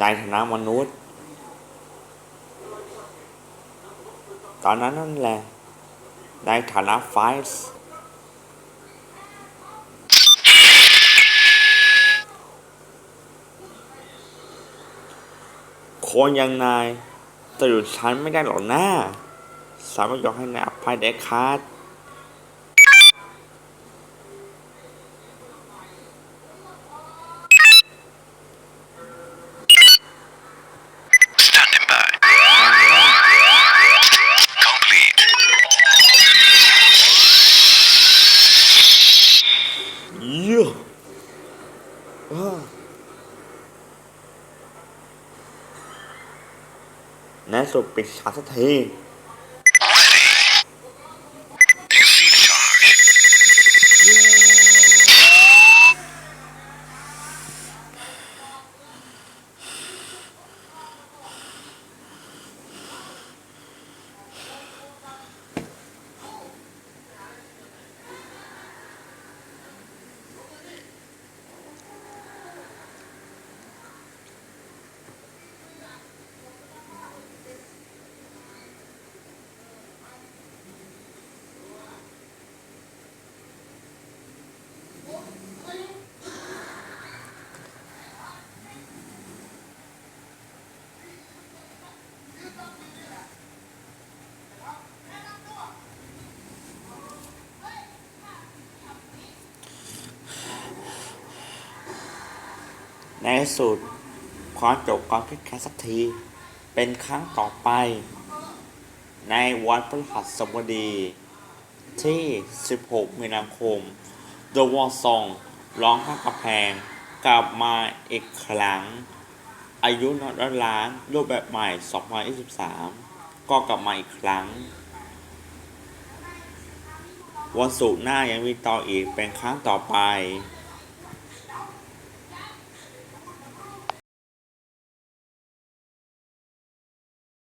ในฐานะมนุษย์ ตอนนั้นนั่นแหละ ในฐานะไฟส์คนอย่างนายจะหยุดฉันไม่ได้หรอกนะสามารถยกให้นายอภัยได้ขาด ในสุขปิดฉากสักที ในสุดความจบความคิดแค่สักที เป็นครั้งต่อไป ในวันพฤหัสบดีที่ 16 มีนาคม The War Song ร้องข้างกระแพง กลับมาอีกครั้ง อายุน้อยร้านรูปแบบใหม่ 2023 ก็กลับมาอีกครั้ง วันศุกร์หน้ายังมีต่ออีกเป็นครั้งต่อไป